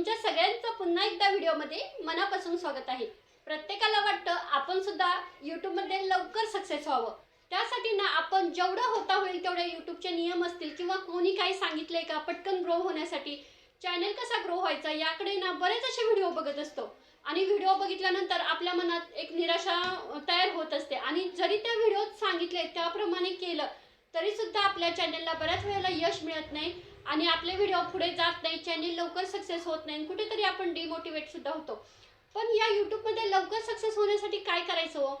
तुमच्या सगळ्यांचं पुन्हा एकदा व्हिडिओमध्ये मनापासून स्वागत आहे. प्रत्येकाला वाटतं आपण सुद्धा यूट्यूबमध्ये लवकर सक्सेस व्हावं. त्यासाठी ना आपण जेवढं होता होईल तेवढे यूट्यूबचे नियम असतील किंवा कोणी काही सांगितलंय का पटकन ग्रो होण्यासाठी चॅनल कसा ग्रो व्हायचा याकडे ना बरेच असे व्हिडिओ बघत असतो. आणि व्हिडिओ बघितल्यानंतर आपल्या मनात एक निराशा तयार होत असते. आणि जरी त्या व्हिडिओत सांगितले त्याप्रमाणे केलं तरीसुद्धा आपल्या चॅनलला बऱ्याच वेळेला यश मिळत नाही. आणि आपले व्हिडिओ पुढे जात नाही चॅनल लवकर सक्सेस होत नाही आणि कुठेतरी आपण डिमोटिवेट सुद्धा होतो. पण या यूट्यूबमध्ये लवकर सक्सेस होण्यासाठी काय करायचं हो?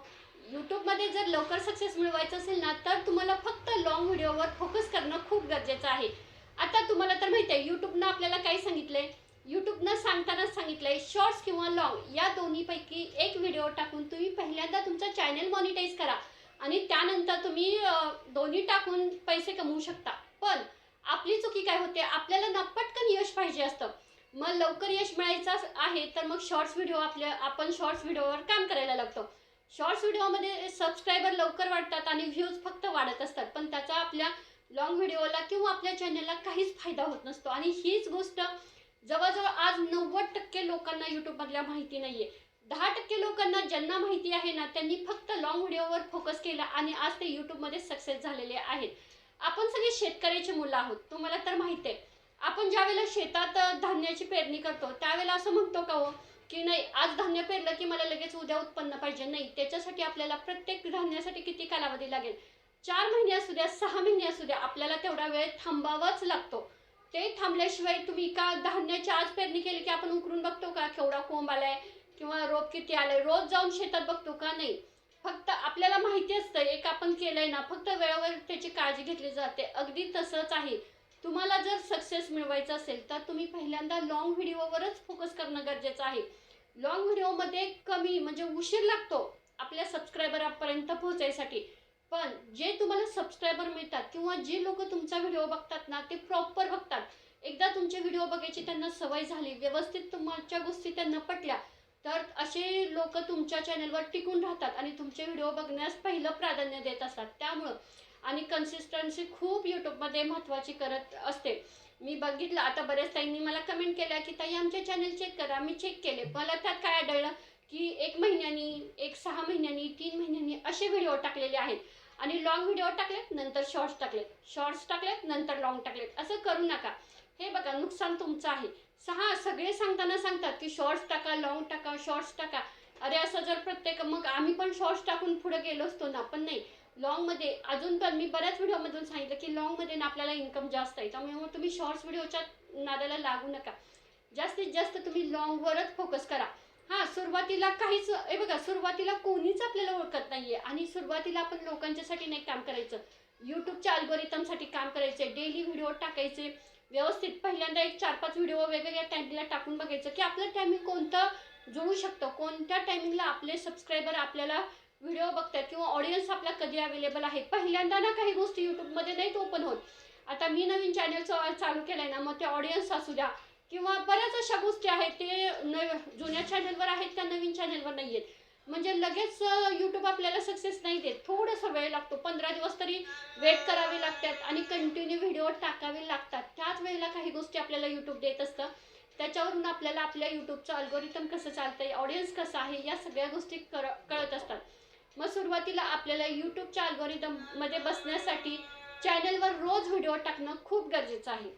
यूट्यूबमध्ये जर लवकर सक्सेस मिळवायचं असेल ना तर तुम्हाला फक्त लॉंग व्हिडिओवर फोकस करणं खूप गरजेचं आहे. आता तुम्हाला तर माहिती आहे यूट्यूबनं आपल्याला काय सांगितलंय? यूट्यूबनं सांगतानाच सांगितलंय शॉर्ट्स किंवा लॉंग या दोन्हीपैकी एक व्हिडिओ टाकून तुम्ही पहिल्यांदा तुमचा चॅनल मॉनिटाईज करा. आणि त्यानंतर तुम्ही दोन्ही टाकून पैसे कमवू शकता. पण आपली चुकी काय होते? आपल्याला ना पटकन यश पाहिजे असतं. मग लवकर यश मिळायचं आहे तर मग शॉर्ट्स व्हिडिओ आपल्या आपण शॉर्ट्स व्हिडिओवर काम करायला लागतो. शॉर्ट्स व्हिडिओमध्ये सबस्क्रायबर लवकर वाढतात आणि व्ह्यूज फक्त वाढत असतात. पण त्याचा आपल्या लॉंग व्हिडिओला किंवा आपल्या चॅनलला काहीच फायदा होत नसतो. आणि हीच गोष्ट जवळजवळ आज नव्वद टक्के लोकांना यूट्यूबमधल्या माहिती नाही आहे दहा टक्के लोकांना ज्यांना माहिती आहे ना त्यांनी फक्त लॉंग व्हिडिओवर फोकस केला आणि आज ते यूट्यूबमध्ये सक्सेस झालेले आहेत. आपण सगळे शेतकऱ्याची मुलं आहोत तुम्हाला तर माहिती आहे. आपण ज्या वेळेला शेतात धान्याची पेरणी करतो त्यावेळेला असं म्हणतो का हो की नाही आज धान्य पेरलं की मला लगेच उद्या उत्पन्न पाहिजे. नाही त्याच्यासाठी आपल्याला प्रत्येक धान्यासाठी किती कालावधी लागेल? चार महिने असू द्या सहा महिने असू द्या आपल्याला तेवढा वेळ थांबावाच लागतो. ते थांबल्याशिवाय तुम्ही का धान्याची आज पेरणी केली की आपण उकरून बघतो का? केवढा कोंब आलाय किंवा रोप किती आलाय? रोज जाऊन शेतात बघतो का? नाही. फक्त आपल्याला माहिती असतं एक आपण केलंय ना फक्त वेळेवर त्याची काळजी घेतली जाते. अगदी तसंच आहे. तुम्हाला जर सक्सेस मिळवायचं असेल तर तुम्ही पहिल्यांदा लॉंग व्हिडिओवरच फोकस करणं गरजेचं आहे. लॉंग व्हिडिओमध्ये कमी म्हणजे उशीर लागतो आपल्या सबस्क्रायबरापर्यंत पोहोचायसाठी. पण जे तुम्हाला सबस्क्रायबर मिळतात किंवा जे लोक तुमचा व्हिडिओ बघतात ना ते प्रॉपर बघतात. एकदा तुमचे व्हिडिओ बघायची त्यांना सवय झाली व्यवस्थित तुमच्या गोष्टी त्यांना पटल्या तर असे लोक तुमच्या चॅनलवर टिकून राहतात आणि तुमचे व्हिडिओ बघण्यास पहिलं प्राधान्य देत असतात. त्यामुळं आणि कन्सिस्टन्सी खूप यूट्यूबमध्ये महत्त्वाची करत असते. मी बघितलं आता बऱ्याच ताईंनी मला कमेंट केल्या की ताई आमचे चॅनल चेक करा मी चेक केले. मला त्यात काय आढळलं की एक महिन्यानी एक सहा महिन्यांनी तीन महिन्यांनी असे व्हिडिओ टाकलेले आहेत. आणि लॉंग व्हिडिओ टाकलेत नंतर शॉर्ट्स टाकलेत. शॉर्ट्स टाकलेत नंतर लॉंग टाकलेत. असं करू नका. हे बघा नुकसान तुमचं आहे. सहा सगळे सांगताना सांगतात की शॉर्ट्स टाका लॉंग टाका शॉर्ट्स टाका. अरे असं जर प्रत्येक मग आम्ही पण शॉर्ट्स टाकून पुढे गेलो असतो ना पण नाही. लॉंगमध्ये अजून पण मी बऱ्याच व्हिडिओमधून सांगितलं की लॉंगमध्ये ना आपल्याला इन्कम जास्त आहे. त्यामुळे मग तुम्ही शॉर्ट्स व्हिडिओच्या नादाला लागू नका. जास्तीत जास्त तुम्ही लॉंगवरच फोकस करा. हां सुरुवातीला काहीच हे बघा सुरुवातीला कोणीच आपल्याला ओळखत नाही आहे आणि सुरुवातीला आपण लोकांच्यासाठी नाही काम करायचं. यूट्यूबच्या अल्गोरिथमसाठी काम करायचे डेली व्हिडिओ टाकायचे व्यवस्थित. पहिल्यांदा एक चार पाच व्हिडिओ वेगवेगळ्या टायमिंगला टाकून बघायचं की आपलं टायमिंग कोणतं जुळू शकतं. कोणत्या टायमिंगला आपले सबस्क्रायबर आपल्याला व्हिडिओ बघतात किंवा ऑडियन्स आपला कधी अवेलेबल आहे. पहिल्यांदा ना काही गोष्टी यूट्यूबमध्ये नाहीत ओपन होत. आता मी नवीन चॅनल चालू केलं आहे ना मग ते ऑडियन्स असू द्या किंवा बऱ्याच अशा गोष्टी आहेत ते न जुन्या चॅनलवर आहेत त्या नवीन चॅनलवर नाही आहेत म्हणजे लगेच यूट्यूब आपल्याला सक्सेस नाही देत. थोडासा वेळ लागतो. पंधरा दिवस तरी वेट करावे लागतात आणि कंटिन्यू व्हिडिओ टाकावे लागतात. पाच वेळेला काही गोष्टी आपल्याला यूट्यूब देत असतं. त्याच्यावरून आपल्याला आपल्या यूट्यूबचं अल्गोरिथम कसं चालतंय ऑडियन्स कसं आहे या सगळ्या गोष्टी कर कळत असतात. मग सुरुवातीला आपल्याला यूट्यूबच्या अल्गोरिदममध्ये बसण्यासाठी चॅनलवर रोज व्हिडिओ टाकणं खूप गरजेचं आहे.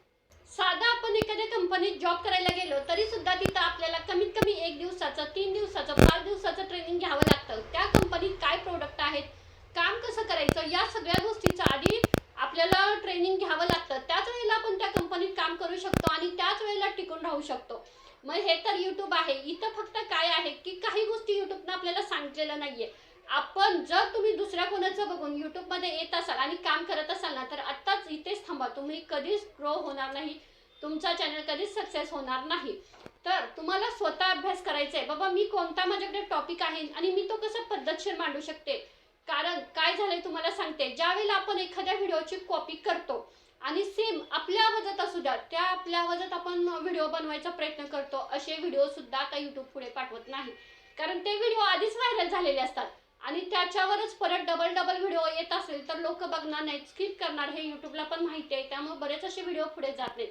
साधा आपण एखाद्या कंपनीत जॉब करायला गेलो तरी सुद्धा तिथं आपल्याला कमीत कमी एक दिवसाचं तीन दिवसाचं पाच दिवसाचं ट्रेनिंग घ्यावं लागतं. त्या कंपनीत काय प्रोडक्ट आहेत काम कसं करायचं या सगळ्या गोष्टीचं आधी आपल्याला ट्रेनिंग घ्यावं लागतं. त्याच वेळेला आपण त्या कंपनीत काम करू शकतो आणि त्याच वेळेला टिकून राहू शकतो. मग हे तर यूट्यूब आहे. इथं फक्त काय आहे की काही गोष्टी यूट्यूबनं आपल्याला सांगितलेलं नाहीये. आपण जर तुम्ही दुसऱ्या कोणाचं बघून यूट्यूबमध्ये येत असाल आणि काम करत असाल ना तर आत्ताच इथेच थांबा. तुम्ही कधीच ग्रो होणार नाही. तुमचा चॅनल कधीच सक्सेस होणार नाही. तर तुम्हाला स्वतः अभ्यास करायचा आहे बाबा मी कोणता माझ्याकडे टॉपिक आहे आणि मी तो कसं पद्धतशीर मांडू शकते? कारण काय झालंय तुम्हाला सांगते. ज्यावेळेला आपण एखाद्या व्हिडिओची कॉपी करतो आणि सेम आपल्या आवाजात असू द्या त्या आपल्या आवाजात आपण व्हिडिओ बनवायचा प्रयत्न करतो असे व्हिडिओ सुद्धा आता युट्यूब पुढे पाठवत नाही. कारण ते व्हिडिओ आधीच व्हायरल झालेले असतात आणि त्याच्यावरच परत डबल डबल व्हिडिओ येत असेल तर लोक बघणार नाहीत स्किप करणार हे युट्यूबला पण माहिती आहे त्यामुळे बरेच असे व्हिडिओ पुढे जात नाहीत.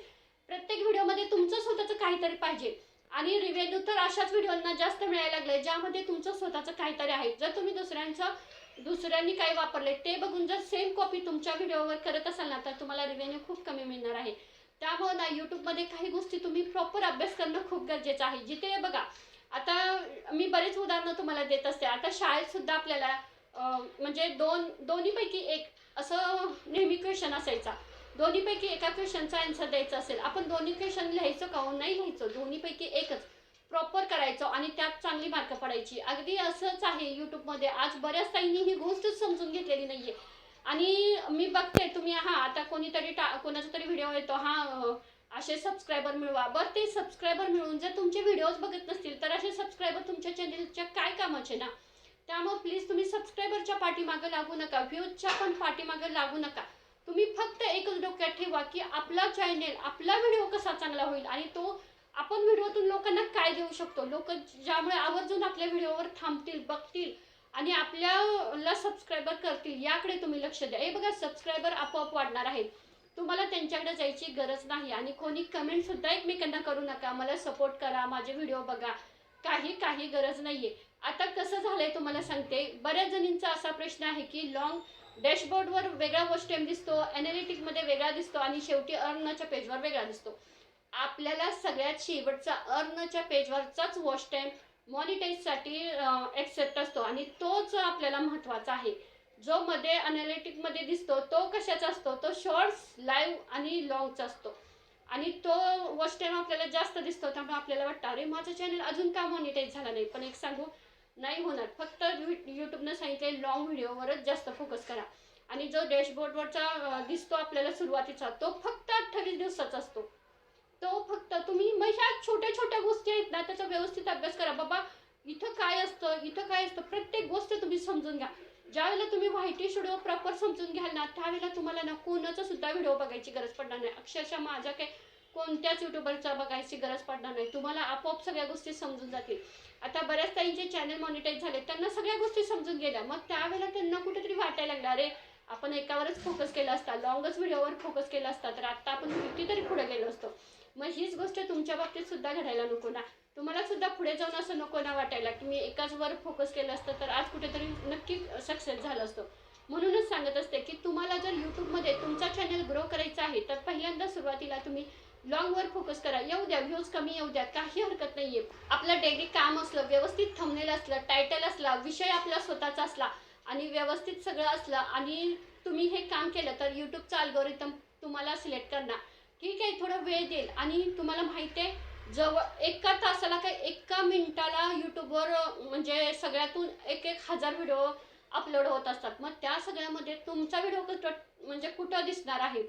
प्रत्येक व्हिडिओमध्ये तुमचं स्वतःचं काहीतरी पाहिजे आणि रिव्हेन्यू तर अशाच व्हिडिओंना जास्त मिळायला लागले ज्यामध्ये तुमचं स्वतःचं काहीतरी आहे. जर तुम्ही दुसऱ्यांचं दुसऱ्यांनी काय वापरले ते बघून जर सेम कॉपी तुमच्या व्हिडिओवर करत असाल ना तर तुम्हाला रिव्हेन्यू खूप कमी मिळणार आहे. त्यामुळे ना यूट्यूबमध्ये काही गोष्टी तुम्ही प्रॉपर अभ्यास करणं खूप गरजेचं आहे. जिथे बघा आता मी बरेच उदाहरणं तुम्हाला देत असते. आता शाळेत सुद्धा आपल्याला म्हणजे दोन दोन्हीपैकी एक असं नेहमी क्वेश्चन असायचा. दोन्हीपैकी एका क्वेश्चनचा आन्सर द्यायचा असेल. आपण दोन्ही क्वेश्चन लिहायचो का हो? नाही लिहायचो. दोन्हीपैकी एकच. प्रॉपर करायचो आणि त्यात चांगली मार्क पडायची. अगदी असंच आहे यूट्यूबमध्ये आज बऱ्याच ताईंनी ही गोष्टच समजून घेतलेली नाहीये. आणि मी बघते तुम्ही हा आता कोणीतरी टा कोणाचा तरी व्हिडिओ येतो हा असे सबस्क्रायबर मिळवा. बरं ते सबस्क्रायबर मिळून जर तुमचे व्हिडिओज बघत नसतील तर असे सबस्क्रायबर तुमच्या चॅनलच्या काय कामाचे ना? त्यामुळे प्लीज तुम्ही सबस्क्रायबरच्या पाठीमागं लागू नका. व्ह्यूजच्या पण पाठीमागं लागू नका. तुम्ही फक्त एकच डोक्यात ठेवा की आपला चॅनेल आपला व्हिडिओ कसा चांगला होईल? आणि तो आपण व्हिडिओतून लोकांना काय देऊ शकतो? लोक ज्यामुळे आवर्जून आपल्या व्हिडिओवर थांबतील बघतील आणि आपल्याला सबस्क्रायबर करतील याकडे तुम्ही लक्ष द्या. हे बघा सबस्क्रायबर आपोआप वाढणार आहेत. तुम्हाला त्यांच्याकडे जायची गरज नाही आणि कोणी कमेंट सुद्धा एकमेकांना करू नका. मला सपोर्ट करा माझे व्हिडिओ बघा. काही काही गरज नाहीये. आता कसं झालंय तुम्हाला सांगते. बऱ्याच जणींचा असा प्रश्न आहे की लॉंग डॅशबोर्डवर वेगळा वॉच दिसतो ॲनालिटिकमध्ये वेगळा दिसतो आणि शेवटी अर्नच्या पेजवर वेगळा दिसतो. आपल्याला सगळ्यात शेवटचा अर्नच्या पेजवरचाच वॉच टाईम मॉनिटाईजसाठी एक्सेप्ट असतो. आणि तोच आपल्याला महत्त्वाचा आहे. जो मध्ये अनालिटिकमध्ये दिसतो तो कशाचा असतो? तो शॉर्ट्स लाईव्ह आणि लॉंगचा असतो. आणि तो वॉच टाईम आपल्याला जास्त दिसतो त्यामुळे आपल्याला वाटतं अरे माझं चॅनल अजून का मॉनिटाईज झाला नाही? पण एक सांगू नाही होणार. फक्त यूट्यूबनं सांगितले लॉंग व्हिडिओवरच जास्त फोकस करा. आणि जो डॅशबोर्डवरचा दिसतो आपल्याला सुरुवातीचा तो फक्त अठ्ठावीस दिवसाचा असतो. तो फक्त तुम्ही मग ह्या छोट्या छोट्या गोष्टी आहेत ना त्याचा व्यवस्थित अभ्यास करा. बाबा इथं काय असतं इथं काय असतं प्रत्येक गोष्ट तुम्ही समजून घ्या. ज्यावेळेला तुम्ही व्हायटी स्टुडिओ प्रॉपर समजून घ्याल ना त्यावेळेला तुम्हाला ना कोणाचा सुद्धा व्हिडिओ बघायची गरज पडणार नाही. अक्षरशः माझ्या काही कोणत्याच युट्यूबरचा बघायची गरज पडणार नाही. तुम्हाला आपोआप सगळ्या गोष्टी समजून जातील. आता बऱ्याच ताईंचे चॅनल मॉनिटाईज झाले त्यांना सगळ्या गोष्टी समजून गेल्या. मग त्यावेळेला त्यांना कुठेतरी वाटायला लागलं अरे आपण एकावरच फोकस केला असता लॉंगच व्हिडिओवर फोकस केला असता तर आत्ता आपण कितीतरी पुढे गेलो असतो. मग हीच गोष्ट तुमच्या बाबतीत सुद्धा घडायला नको ना. तुम्हाला सुद्धा पुढे जाऊन असं नको ना वाटायला की मी एकाच वर फोकस केलं असतं तर आज कुठेतरी नक्की सक्सेस झालं असतो. म्हणूनच सांगत असते की तुम्हाला जर यूट्यूबमध्ये तुमचा चॅनल ग्रो करायचा आहे तर पहिल्यांदा सुरुवातीला तुम्ही लॉंगवर फोकस करा. येऊ द्या व्ह्यूज कमी येऊ द्या काही हरकत नाही आहे आपलं डेली काम असलं व्यवस्थित थंबनेल असलं टायटल असला विषय आपला स्वतःचा असला आणि व्यवस्थित सगळं असलं आणि तुम्ही हे काम केलं तर यूट्यूबचा अल्गोरिदम तुम्हाला सिलेक्ट करणार. ठीक आहे थोडा वेळ देईल. आणि तुम्हाला माहिती आहे जवळ एका तासाला काय एका मिनिटाला यूट्यूबवर म्हणजे सगळ्यातून एक एक हजार व्हिडिओ अपलोड होत असतात. मग त्या सगळ्यामध्ये तुमचा व्हिडिओ कुठं म्हणजे कुठं दिसणार आहे?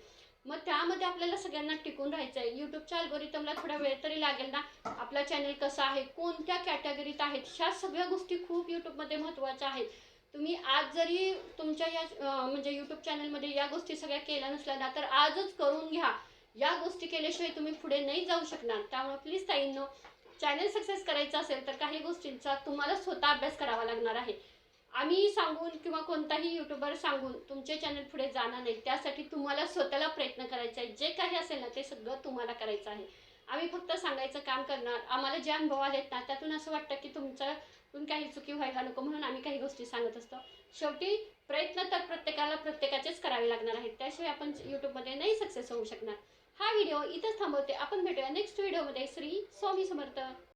मग त्यामध्ये आपल्याला सगळ्यांना टिकून राहायचं आहे. यूट्यूबच्या अल्गोरिथमला थोडा वेळ तरी लागेल ना. आपला चॅनल कसा आहे कोणत्या कॅटेगरीत आहेत ह्या सगळ्या गोष्टी खूप यूट्यूबमध्ये महत्त्वाच्या आहेत. तुम्ही आज जरी तुमच्या या म्हणजे यूट्यूब चॅनलमध्ये या गोष्टी सगळ्या केल्या नसल्या ना तर आजच करून घ्या. या गोष्टी केल्याशिवाय तुम्ही पुढे नाही जाऊ शकणार. त्यामुळे प्लीज ताईंनो चॅनल सक्सेस करायचं असेल तर काही गोष्टींचा तुम्हाला स्वतः अभ्यास करावा लागणार आहे. आम्ही सांगून किंवा कोणताही युट्यूबर सांगून तुमचे चॅनल पुढे जाणार नाही. त्यासाठी तुम्हाला स्वतःला प्रयत्न करायचा आहे जे काही असेल ना ते सगळं तुम्हाला करायचं आहे. आम्ही फक्त सांगायचं काम करणार. आम्हाला जे अनुभव आलेत ना त्यातून असं वाटतं की तुमच्यातून काही चुकी व्हायला नको म्हणून आम्ही काही गोष्टी सांगत असतो. शेवटी प्रयत्न तर प्रत्येकाला प्रत्येकाचेच करावे लागणार आहेत. त्याशिवाय आपण यूट्यूबमध्ये नाही सक्सेस होऊ शकणार. हा व्हिडिओ इथंच थांबवते. आपण भेटूया नेक्स्ट व्हिडिओमध्ये श्री स्वामी समर्थ.